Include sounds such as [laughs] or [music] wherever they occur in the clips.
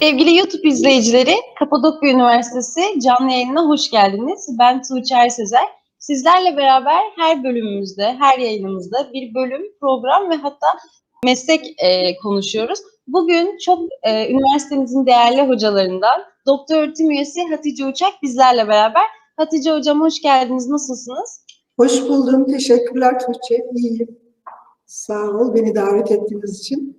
Sevgili YouTube izleyicileri, Kapadokya Üniversitesi canlı yayınına hoş geldiniz. Ben Tuğçe Ersözer. Sizlerle beraber her bölümümüzde, her yayınımızda bir bölüm, program ve hatta meslek e, konuşuyoruz. Bugün çok e, üniversitemizin değerli hocalarından doktor öğretim üyesi Hatice Uçak bizlerle beraber. Hatice Hocam hoş geldiniz, nasılsınız? Hoş buldum. Teşekkürler Tuğçe. İyiyim. Sağ ol beni davet ettiğiniz için.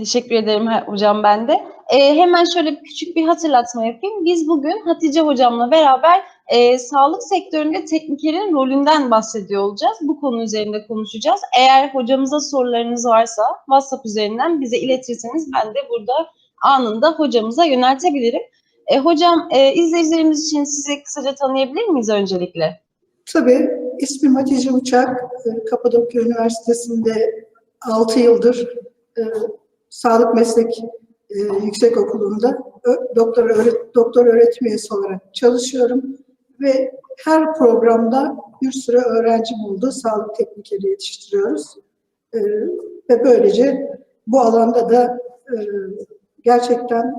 Teşekkür ederim hocam ben de. Ee, hemen şöyle küçük bir hatırlatma yapayım. Biz bugün Hatice hocamla beraber e, sağlık sektöründe teknikerin rolünden bahsediyor olacağız. Bu konu üzerinde konuşacağız. Eğer hocamıza sorularınız varsa WhatsApp üzerinden bize iletirseniz ben de burada anında hocamıza yöneltebilirim. E, hocam e, izleyicilerimiz için sizi kısaca tanıyabilir miyiz öncelikle? Tabii ismim Hatice Uçak. Kapadokya Üniversitesi'nde 6 yıldır e, Sağlık Meslek e, Yüksek Okulu'nda doktor, öğret, doktor öğretim üyesi olarak çalışıyorum. Ve her programda bir sürü öğrenci buldu. Sağlık teknikeri yetiştiriyoruz. E, ve böylece bu alanda da e, gerçekten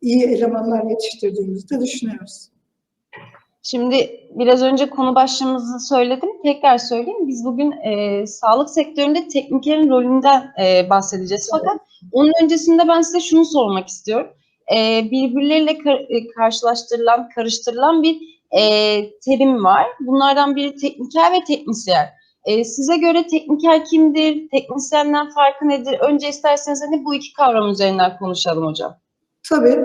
iyi elemanlar yetiştirdiğimizi de düşünüyoruz. Şimdi biraz önce konu başlığımızı söyledim. Tekrar söyleyeyim. Biz bugün e, sağlık sektöründe teknikerin rolünden e, bahsedeceğiz. Fakat onun öncesinde ben size şunu sormak istiyorum. E, birbirleriyle kar, e, karşılaştırılan, karıştırılan bir e, terim var. Bunlardan biri tekniker ve teknisyen. E, size göre tekniker kimdir? Teknisyenden farkı nedir? Önce isterseniz hani bu iki kavram üzerinden konuşalım hocam. Tabii.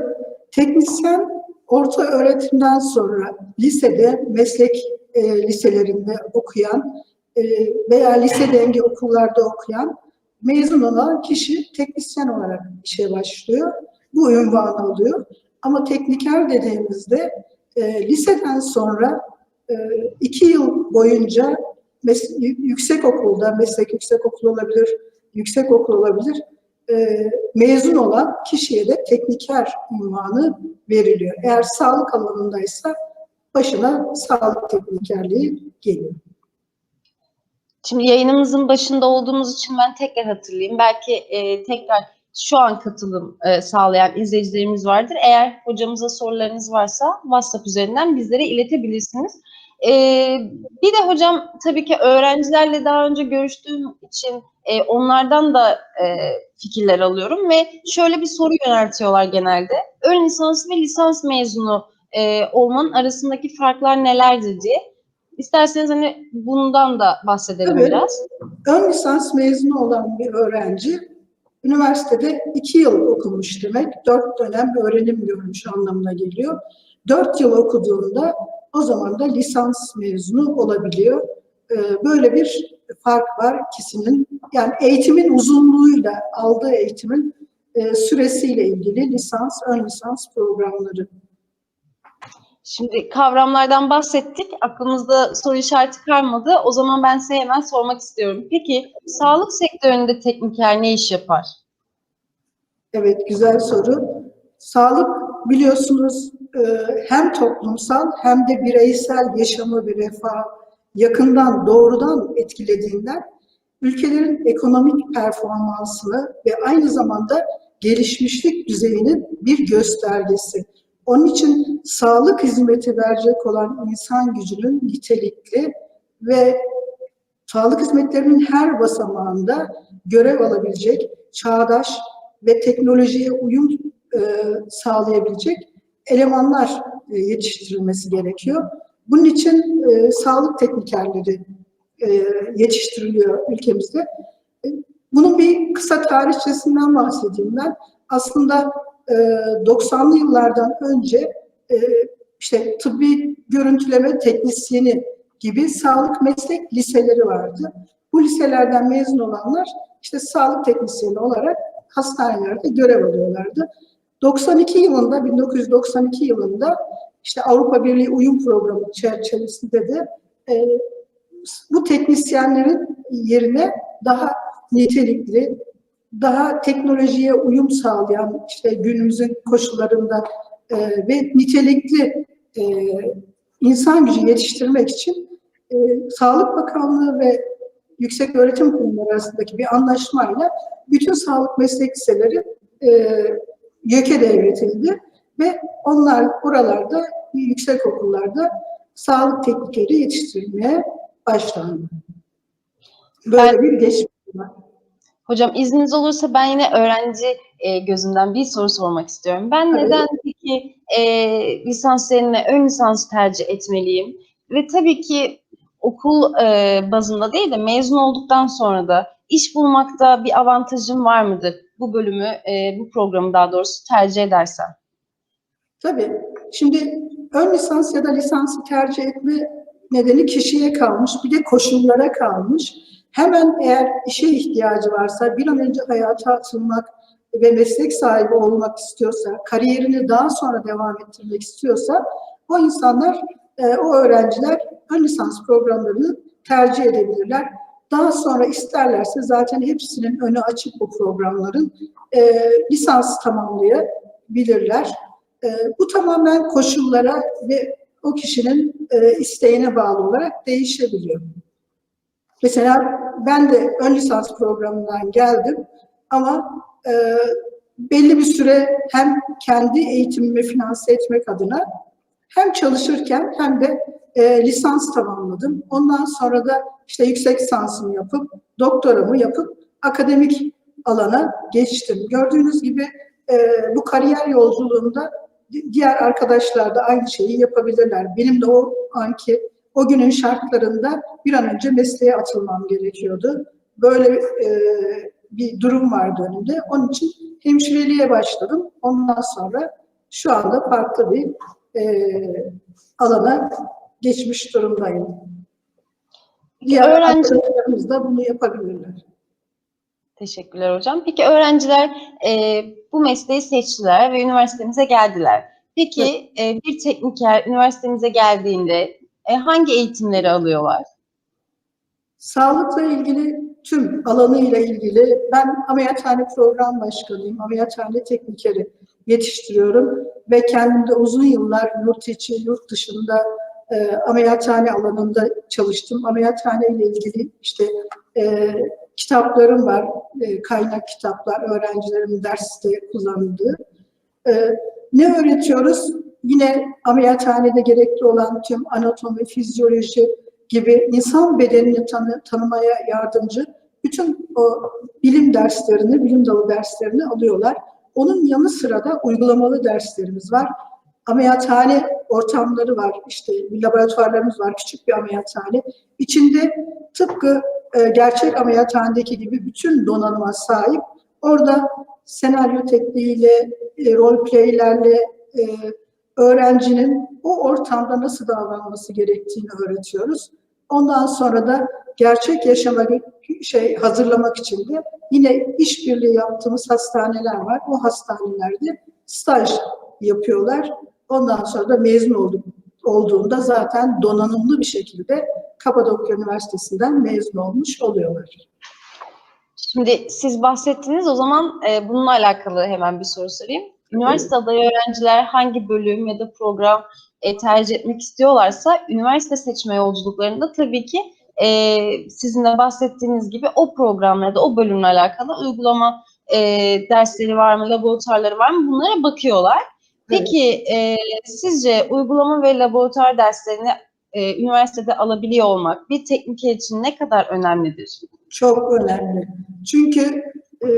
Teknisyen orta öğretimden sonra lisede, meslek e, liselerinde okuyan e, veya lise dengi okullarda okuyan mezun olan kişi teknisyen olarak işe başlıyor. Bu ünvanı alıyor. Ama tekniker dediğimizde e, liseden sonra e, iki yıl boyunca mes- yüksek okulda, meslek yüksek okulu olabilir, yüksek okul olabilir, e, mezun olan kişiye de tekniker ünvanı veriliyor. Eğer sağlık alanındaysa başına sağlık teknikerliği geliyor. Şimdi yayınımızın başında olduğumuz için ben tekrar hatırlayayım. Belki e, tekrar şu an katılım e, sağlayan izleyicilerimiz vardır. Eğer hocamıza sorularınız varsa WhatsApp üzerinden bizlere iletebilirsiniz. E, bir de hocam tabii ki öğrencilerle daha önce görüştüğüm için e, onlardan da e, fikirler alıyorum ve şöyle bir soru yöneltiyorlar genelde. Ön lisans ve lisans mezunu e, olmanın arasındaki farklar nelerdir diye. İsterseniz hani bundan da bahsedelim Tabii. biraz. Ön lisans mezunu olan bir öğrenci üniversitede iki yıl okumuş demek. Dört dönem öğrenim görmüş anlamına geliyor. Dört yıl okuduğunda o zaman da lisans mezunu olabiliyor. Ee, Böyle bir fark var ikisinin. Yani eğitimin uzunluğuyla, aldığı eğitimin e, süresiyle ilgili lisans, ön lisans programları. Şimdi kavramlardan bahsettik. Aklımızda soru işareti kalmadı. O zaman ben size hemen sormak istiyorum. Peki sağlık sektöründe tekniker ne iş yapar? Evet, güzel soru. Sağlık biliyorsunuz hem toplumsal hem de bireysel yaşamı ve refah yakından doğrudan etkilediğinden ülkelerin ekonomik performansını ve aynı zamanda gelişmişlik düzeyinin bir göstergesi. Onun için sağlık hizmeti verecek olan insan gücünün nitelikli ve sağlık hizmetlerinin her basamağında görev alabilecek, çağdaş ve teknolojiye uyum e, sağlayabilecek elemanlar e, yetiştirilmesi gerekiyor. Bunun için e, sağlık teknikerleri e, yetiştiriliyor ülkemizde. E, bunun bir kısa tarihçesinden bahsedeyim ben. Aslında e, 90'lı yıllardan önce e, işte tıbbi görüntüleme teknisyeni gibi sağlık meslek liseleri vardı. Bu liselerden mezun olanlar işte sağlık teknisyeni olarak hastanelerde görev alıyorlardı. 92 yılında, 1992 yılında işte Avrupa Birliği uyum programı çerçevesinde de e, bu teknisyenlerin yerine daha nitelikli, daha teknolojiye uyum sağlayan, işte günümüzün koşullarında e, ve nitelikli e, insan gücü yetiştirmek için e, Sağlık Bakanlığı ve Yüksek Öğretim Kurumları arasındaki bir anlaşmayla bütün sağlık meslek liseleri e, YÖK'e devretildi ve onlar oralarda yüksek okullarda sağlık teknikeri yetiştirmeye başlandı. Böyle bir geçmiş var. Hocam izniniz olursa ben yine öğrenci e, gözünden bir soru sormak istiyorum. Ben Tabii. neden peki e, lisans yerine ön lisans tercih etmeliyim? Ve tabii ki okul e, bazında değil de mezun olduktan sonra da iş bulmakta bir avantajım var mıdır? Bu bölümü, e, bu programı daha doğrusu tercih edersem. Tabii. Şimdi ön lisans ya da lisansı tercih etme nedeni kişiye kalmış, bir de koşullara kalmış. Hemen eğer işe ihtiyacı varsa, bir an önce hayata atılmak ve meslek sahibi olmak istiyorsa, kariyerini daha sonra devam ettirmek istiyorsa, o insanlar, e, o öğrenciler ön lisans programlarını tercih edebilirler. Daha sonra isterlerse zaten hepsinin önü açık bu programların. E, lisans tamamlayabilirler. E, bu tamamen koşullara ve o kişinin e, isteğine bağlı olarak değişebiliyor. Mesela ben de ön lisans programından geldim ama e, belli bir süre hem kendi eğitimimi finanse etmek adına hem çalışırken hem de e, lisans tamamladım. Ondan sonra da işte yüksek lisansımı yapıp doktoramı yapıp akademik alana geçtim. Gördüğünüz gibi e, bu kariyer yolculuğunda di- diğer arkadaşlar da aynı şeyi yapabilirler. Benim de o anki o günün şartlarında bir an önce mesleğe atılmam gerekiyordu. Böyle e, bir durum vardı önümde. Onun için hemşireliğe başladım. Ondan sonra şu anda farklı bir e, alana geçmiş durumdayım. Diğer Öğrenci- arkadaşlarımız da bunu yapabilirler. Teşekkürler hocam. Peki öğrenciler e, bu mesleği seçtiler ve üniversitemize geldiler. Peki e, bir tekniker üniversitemize geldiğinde e, hangi eğitimleri alıyorlar? Sağlıkla ilgili tüm alanıyla ilgili ben ameliyathane program başkanıyım, ameliyathane teknikeri yetiştiriyorum ve kendim de uzun yıllar yurt içi, yurt dışında e, ameliyathane alanında çalıştım. Ameliyathane ile ilgili işte e, kitaplarım var, e, kaynak kitaplar, öğrencilerimin derste kullandığı. E, ne öğretiyoruz? Yine ameliyathanede gerekli olan tüm anatomi, fizyoloji, gibi insan bedenini tanı, tanımaya yardımcı bütün o bilim derslerini, bilim dalı derslerini alıyorlar. Onun yanı sıra da uygulamalı derslerimiz var. Ameliyathane ortamları var, işte bir laboratuvarlarımız var, küçük bir ameliyathane. İçinde tıpkı e, gerçek ameliyathanedeki gibi bütün donanıma sahip. Orada senaryo tekniğiyle, e, role playlerle, e, öğrencinin o ortamda nasıl davranması gerektiğini öğretiyoruz. Ondan sonra da gerçek yaşama şey hazırlamak için de yine işbirliği yaptığımız hastaneler var. O hastanelerde staj yapıyorlar. Ondan sonra da mezun olduk, olduğunda zaten donanımlı bir şekilde Kapadokya Üniversitesi'nden mezun olmuş oluyorlar. Şimdi siz bahsettiniz o zaman e, bununla alakalı hemen bir soru sorayım. Üniversite adayı öğrenciler hangi bölüm ya da program e, tercih etmek istiyorlarsa üniversite seçme yolculuklarında tabii ki e, sizin de bahsettiğiniz gibi o programlarda o bölümle alakalı uygulama e, dersleri var mı, laboratuvarları var mı bunlara bakıyorlar. Peki e, sizce uygulama ve laboratuvar derslerini e, üniversitede alabiliyor olmak bir tekniker için ne kadar önemlidir? Çok önemli. Çünkü e,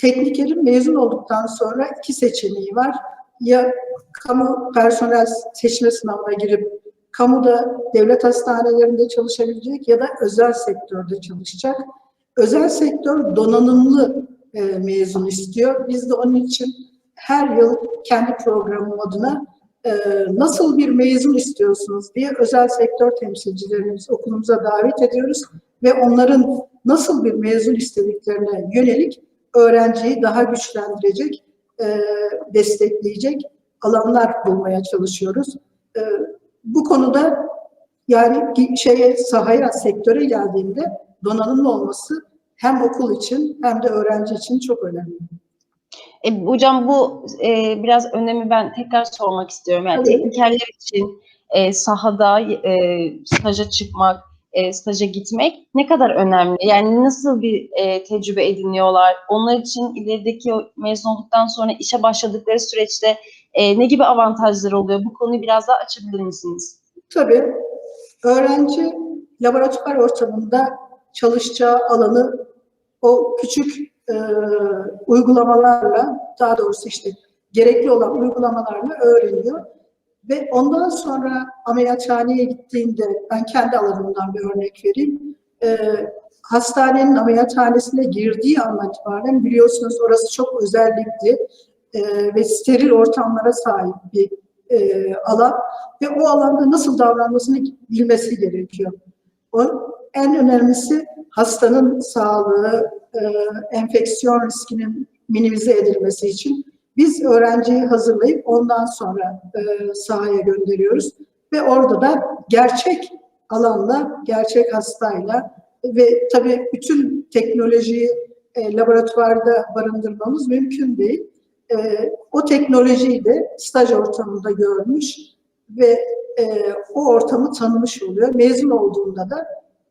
teknikerin mezun olduktan sonra iki seçeneği var. Ya kamu personel seçme sınavına girip kamuda devlet hastanelerinde çalışabilecek ya da özel sektörde çalışacak. Özel sektör donanımlı e, mezun istiyor. Biz de onun için her yıl kendi programım adına e, nasıl bir mezun istiyorsunuz diye özel sektör temsilcilerimizi okulumuza davet ediyoruz ve onların nasıl bir mezun istediklerine yönelik öğrenciyi daha güçlendirecek, e, destekleyecek alanlar bulmaya çalışıyoruz. E, bu konuda yani şeye sahaya, sektöre geldiğinde donanımlı olması hem okul için hem de öğrenci için çok önemli. E, hocam bu e, biraz önemi ben tekrar sormak istiyorum. Yani Tabii. teknikerler için e, sahada e, staja çıkmak e, staja gitmek ne kadar önemli? Yani nasıl bir e, tecrübe ediniyorlar? Onlar için ilerideki mezun olduktan sonra işe başladıkları süreçte e, ne gibi avantajları oluyor? Bu konuyu biraz daha açabilir misiniz? Tabii öğrenci laboratuvar ortamında çalışacağı alanı o küçük e, uygulamalarla, daha doğrusu işte gerekli olan uygulamalarla öğreniyor. Ve ondan sonra ameliyathaneye gittiğinde, ben kendi alanımdan bir örnek vereyim. E, hastanenin ameliyathanesine girdiği andan itibaren biliyorsunuz orası çok özellikli e, ve steril ortamlara sahip bir e, alan ve o alanda nasıl davranmasını bilmesi gerekiyor. O, en önemlisi hastanın sağlığı, e, enfeksiyon riskinin minimize edilmesi için biz öğrenciyi hazırlayıp ondan sonra e, sahaya gönderiyoruz ve orada da gerçek alanla, gerçek hastayla ve tabii bütün teknolojiyi e, laboratuvarda barındırmamız mümkün değil. O teknolojiyi de staj ortamında görmüş ve o ortamı tanımış oluyor. Mezun olduğunda da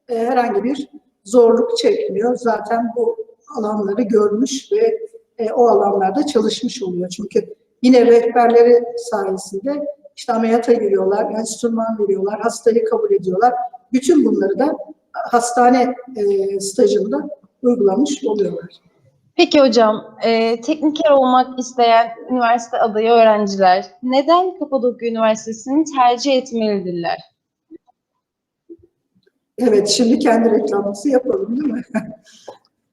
herhangi bir zorluk çekmiyor. Zaten bu alanları görmüş ve e, o alanlarda çalışmış oluyor. Çünkü yine rehberleri sayesinde işte ameliyata giriyorlar, enstrüman veriyorlar, hastayı kabul ediyorlar. Bütün bunları da hastane e, stajında uygulamış oluyorlar. Peki hocam, e, tekniker olmak isteyen üniversite adayı öğrenciler neden Kapadokya Üniversitesi'ni tercih etmelidirler? Evet, şimdi kendi reklamımızı yapalım değil mi? [laughs]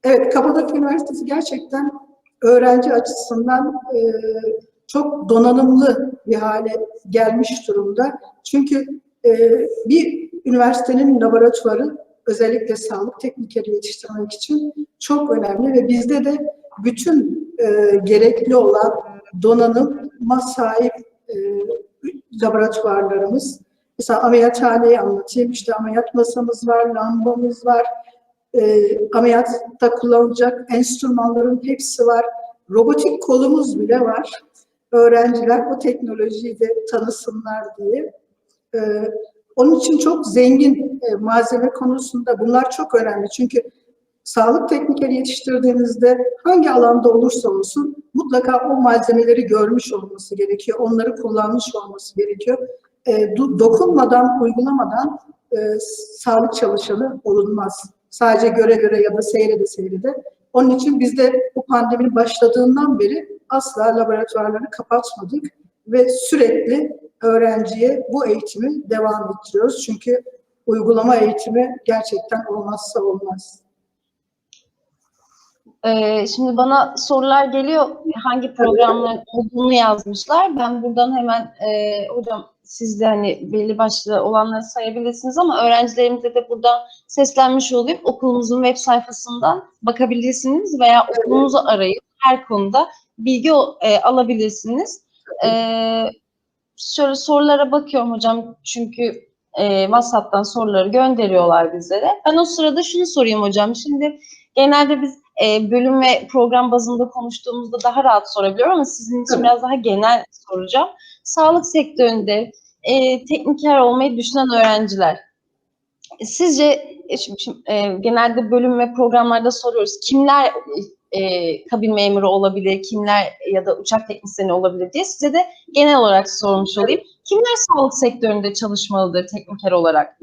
evet, Kapadokya Üniversitesi gerçekten öğrenci açısından e, çok donanımlı bir hale gelmiş durumda. Çünkü e, bir üniversitenin laboratuvarı özellikle sağlık teknikeri yetiştirmek için çok önemli ve bizde de bütün e, gerekli olan donanıma sahip e, laboratuvarlarımız. Mesela ameliyathaneyi anlatayım. İşte ameliyat masamız var, lambamız var, e, ameliyatta kullanılacak enstrümanların hepsi var. Robotik kolumuz bile var. Öğrenciler bu teknolojiyi de tanısınlar diye. E, onun için çok zengin e, malzeme konusunda bunlar çok önemli. Çünkü sağlık teknikeri yetiştirdiğinizde hangi alanda olursa olsun mutlaka o malzemeleri görmüş olması gerekiyor. Onları kullanmış olması gerekiyor. E, dokunmadan, uygulamadan e, sağlık çalışanı olunmaz. Sadece göre göre ya da seyrede seyrede. Onun için biz de bu pandeminin başladığından beri asla laboratuvarları kapatmadık ve sürekli öğrenciye bu eğitimi devam ettiriyoruz. Çünkü uygulama eğitimi gerçekten olmazsa olmaz. Ee, şimdi bana sorular geliyor. Hangi programların olduğunu yazmışlar. Ben buradan hemen e, hocam siz de hani belli başlı olanları sayabilirsiniz ama öğrencilerimize de buradan seslenmiş olayım. Okulumuzun web sayfasından bakabilirsiniz veya okulumuzu arayıp her konuda bilgi e, alabilirsiniz. E, şöyle sorulara bakıyorum hocam çünkü e, WhatsApp'tan soruları gönderiyorlar bizlere. Ben o sırada şunu sorayım hocam. Şimdi genelde biz e, bölüm ve program bazında konuştuğumuzda daha rahat sorabiliyorum ama sizin için biraz daha genel soracağım. Sağlık sektöründe e, tekniker olmayı düşünen öğrenciler sizce e, şimdi, şimdi, e, genelde bölüm ve programlarda soruyoruz kimler e, kabin memuru olabilir, kimler ya da uçak teknisyeni olabilir diye size de genel olarak sormuş olayım. Kimler sağlık sektöründe çalışmalıdır tekniker olarak?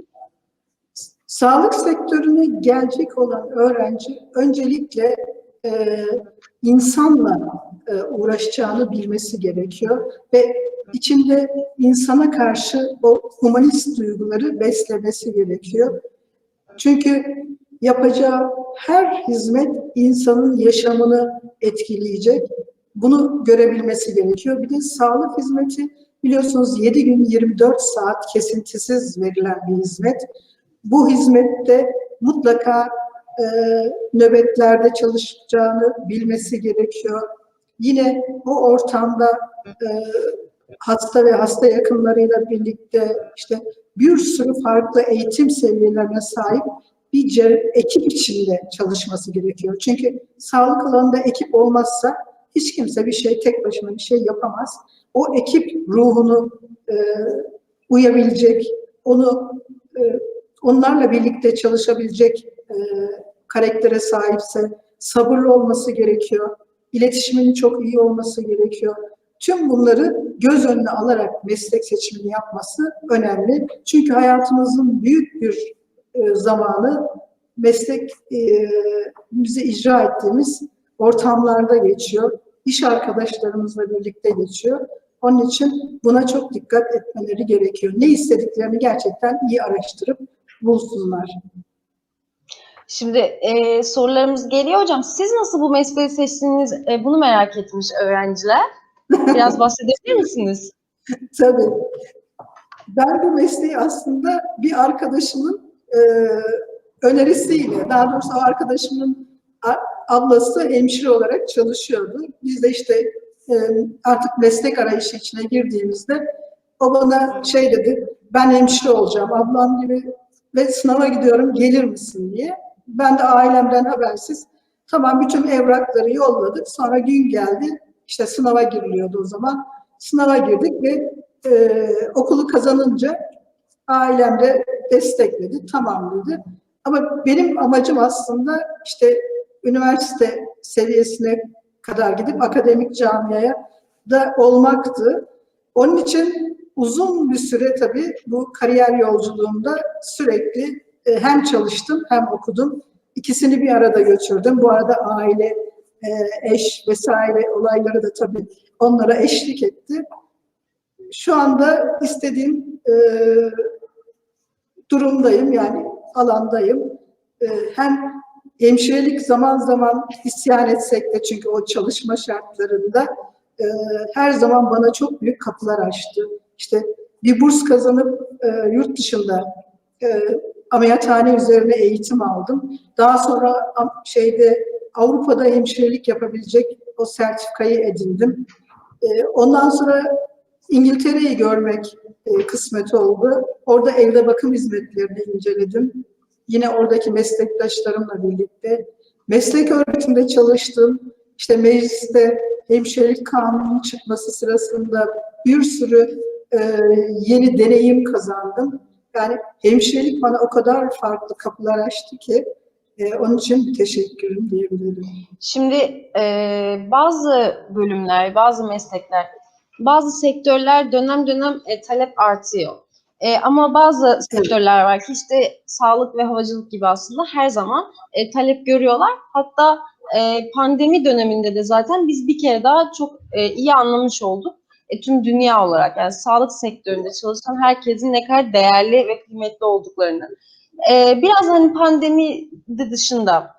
Sağlık sektörüne gelecek olan öğrenci öncelikle e, insanla e, uğraşacağını bilmesi gerekiyor ve içinde insana karşı o humanist duyguları beslemesi gerekiyor. Çünkü yapacağı her hizmet insanın yaşamını etkileyecek. Bunu görebilmesi gerekiyor. Bir de sağlık hizmeti biliyorsunuz 7 gün 24 saat kesintisiz verilen bir hizmet. Bu hizmette mutlaka e, nöbetlerde çalışacağını bilmesi gerekiyor. Yine bu ortamda e, hasta ve hasta yakınlarıyla birlikte işte bir sürü farklı eğitim seviyelerine sahip bir ekip içinde çalışması gerekiyor. Çünkü sağlık alanında ekip olmazsa hiç kimse bir şey tek başına bir şey yapamaz. O ekip ruhunu e, uyabilecek, onu e, onlarla birlikte çalışabilecek e, karaktere sahipse sabırlı olması gerekiyor. İletişiminin çok iyi olması gerekiyor. Tüm bunları göz önüne alarak meslek seçimini yapması önemli. Çünkü hayatımızın büyük bir e, zamanı meslek e, bize icra ettiğimiz ortamlarda geçiyor. İş arkadaşlarımızla birlikte geçiyor. Onun için buna çok dikkat etmeleri gerekiyor. Ne istediklerini gerçekten iyi araştırıp bulsunlar. Şimdi e, sorularımız geliyor hocam. Siz nasıl bu mesleği seçtiniz? E, bunu merak etmiş öğrenciler. Biraz [laughs] bahsedebilir misiniz? Tabii. Ben bu mesleği aslında bir arkadaşımın e, önerisiyle, daha doğrusu o arkadaşımın ablası hemşire olarak çalışıyordu. Biz de işte e, artık meslek arayışı içine girdiğimizde o bana şey dedi, ben hemşire olacağım, ablam gibi ve sınava gidiyorum, gelir misin diye. Ben de ailemden habersiz, tamam bütün evrakları yolladık, sonra gün geldi, işte sınava giriliyordu o zaman. Sınava girdik ve e, okulu kazanınca ailem de destekledi, tamam dedi. Ama benim amacım aslında işte üniversite seviyesine kadar gidip akademik camiaya da olmaktı. Onun için uzun bir süre tabii bu kariyer yolculuğumda sürekli e, hem çalıştım hem okudum. İkisini bir arada götürdüm. Bu arada aile, e, eş vesaire olayları da tabii onlara eşlik etti. Şu anda istediğim e, durumdayım yani alandayım. Hem hemşirelik zaman zaman isyan etsek de çünkü o çalışma şartlarında her zaman bana çok büyük kapılar açtı. İşte bir burs kazanıp e, yurt dışında e, ameliyathane üzerine eğitim aldım. Daha sonra şeyde Avrupa'da hemşirelik yapabilecek o sertifikayı edindim. E, ondan sonra İngiltere'yi görmek e, kısmet oldu. Orada evde bakım hizmetlerini inceledim. Yine oradaki meslektaşlarımla birlikte. Meslek öğretimde çalıştım. İşte mecliste hemşirelik kanunun çıkması sırasında bir sürü e, yeni deneyim kazandım. Yani hemşirelik bana o kadar farklı kapılar açtı ki e, onun için teşekkürüm diyebilirim. Şimdi e, bazı bölümler, bazı meslekler, bazı sektörler dönem dönem e, talep artıyor. E, ama bazı sektörler var ki işte sağlık ve havacılık gibi aslında her zaman e, talep görüyorlar. Hatta e, pandemi döneminde de zaten biz bir kere daha çok e, iyi anlamış olduk. E, tüm dünya olarak yani sağlık sektöründe çalışan herkesin ne kadar değerli ve kıymetli olduklarını. E, biraz hani pandemi de dışında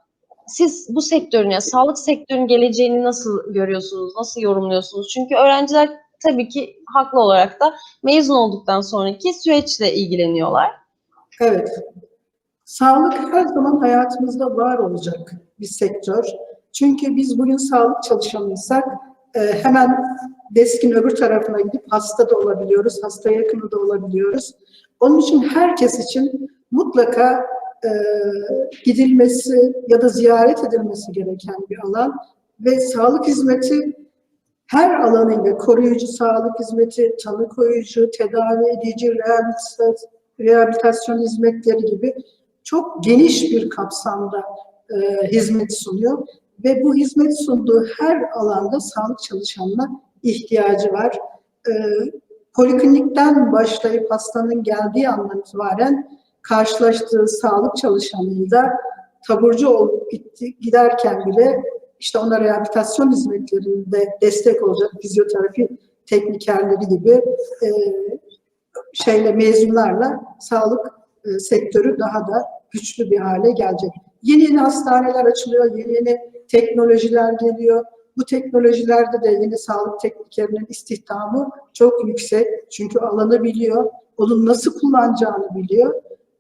siz bu sektörün, yani sağlık sektörünün geleceğini nasıl görüyorsunuz, nasıl yorumluyorsunuz? Çünkü öğrenciler tabii ki haklı olarak da mezun olduktan sonraki süreçle ilgileniyorlar. Evet. Sağlık her zaman hayatımızda var olacak bir sektör. Çünkü biz bugün sağlık çalışanıysak e, hemen deskin öbür tarafına gidip hasta da olabiliyoruz, hasta yakını da olabiliyoruz. Onun için herkes için mutlaka e, gidilmesi ya da ziyaret edilmesi gereken bir alan ve sağlık hizmeti her alanıyla koruyucu sağlık hizmeti, tanı koyucu, tedavi edici, rehabilitasyon, hizmetleri gibi çok geniş bir kapsamda e, hizmet sunuyor ve bu hizmet sunduğu her alanda sağlık çalışanına ihtiyacı var. E, poliklinikten başlayıp hastanın geldiği andan itibaren karşılaştığı sağlık çalışanıyla taburcu olup gitti, giderken bile işte ona rehabilitasyon hizmetlerinde destek olacak fizyoterapi teknikerleri gibi e, şeyle mezunlarla sağlık e, sektörü daha da güçlü bir hale gelecek. Yeni yeni hastaneler açılıyor, yeni yeni teknolojiler geliyor. Bu teknolojilerde de yeni sağlık teknikerinin istihdamı çok yüksek. Çünkü alanı biliyor, onu nasıl kullanacağını biliyor.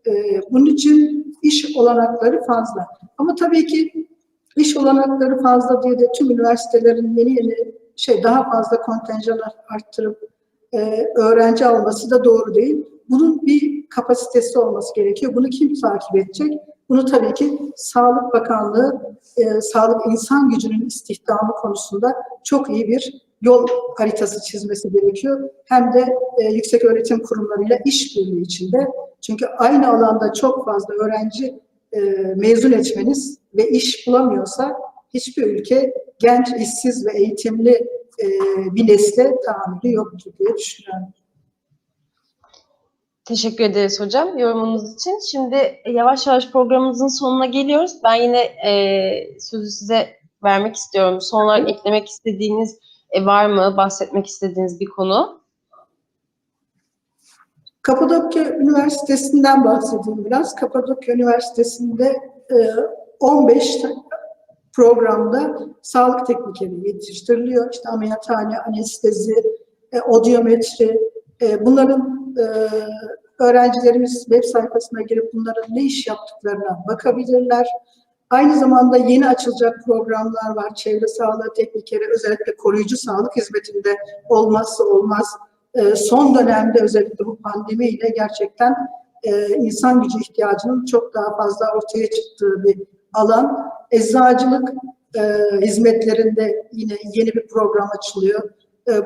Ee, bunun için iş olanakları fazla. Ama tabii ki iş olanakları fazla diye de tüm üniversitelerin yeni yeni şey daha fazla kontenjan arttırıp e, öğrenci alması da doğru değil. Bunun bir kapasitesi olması gerekiyor. Bunu kim takip edecek? Bunu tabii ki Sağlık Bakanlığı, e, sağlık insan gücünün istihdamı konusunda çok iyi bir yol haritası çizmesi gerekiyor. Hem de e, yüksek öğretim kurumlarıyla işbirliği içinde. Çünkü aynı alanda çok fazla öğrenci e, mezun etmeniz ve iş bulamıyorsa hiçbir ülke genç, işsiz ve eğitimli e, bir nesle tahammülü yoktur diye düşünüyorum. Teşekkür ederiz hocam yorumunuz için. Şimdi yavaş yavaş programımızın sonuna geliyoruz. Ben yine e, sözü size vermek istiyorum. Son olarak eklemek istediğiniz e, var mı? Bahsetmek istediğiniz bir konu? Kapadokya Üniversitesi'nden bahsedeyim biraz. Kapadokya Üniversitesi'nde e, 15 ta- programda sağlık teknikeri yetiştiriliyor. İşte ameliyathane, anestezi, e, odyometri. E, bunların e, öğrencilerimiz web sayfasına girip bunların ne iş yaptıklarına bakabilirler. Aynı zamanda yeni açılacak programlar var. Çevre sağlığı teknikeri özellikle koruyucu sağlık hizmetinde olmazsa olmaz e, son dönemde özellikle bu pandemiyle gerçekten e, insan gücü ihtiyacının çok daha fazla ortaya çıktığı bir alan. Eczacılık e, hizmetlerinde yine yeni bir program açılıyor.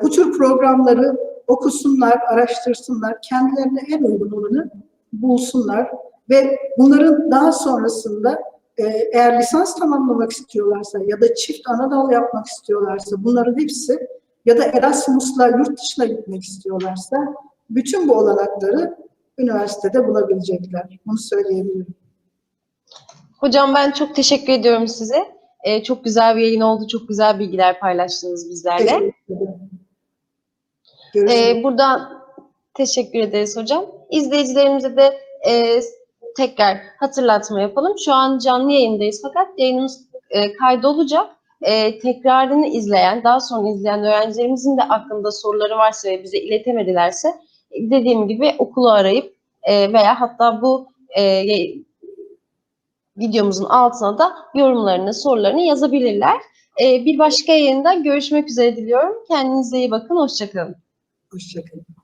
Bu tür programları okusunlar, araştırsınlar, kendilerine en uygun olanı bulsunlar ve bunların daha sonrasında e, eğer lisans tamamlamak istiyorlarsa ya da çift ana dal yapmak istiyorlarsa bunların hepsi ya da Erasmus'la yurt dışına gitmek istiyorlarsa bütün bu olanakları üniversitede bulabilecekler. Bunu söyleyebilirim. Hocam ben çok teşekkür ediyorum size. E, çok güzel bir yayın oldu. Çok güzel bilgiler paylaştınız bizlerle. Teşekkür ederim. Ee, buradan teşekkür ederiz hocam. İzleyicilerimize de e, tekrar hatırlatma yapalım. Şu an canlı yayındayız fakat yayınımız e, kaydolacak. E, tekrarını izleyen, daha sonra izleyen öğrencilerimizin de aklında soruları varsa ve bize iletemedilerse dediğim gibi okulu arayıp e, veya hatta bu e, videomuzun altına da yorumlarını, sorularını yazabilirler. E, bir başka yayında görüşmek üzere diliyorum. Kendinize iyi bakın, hoşçakalın. Hoşçakalın.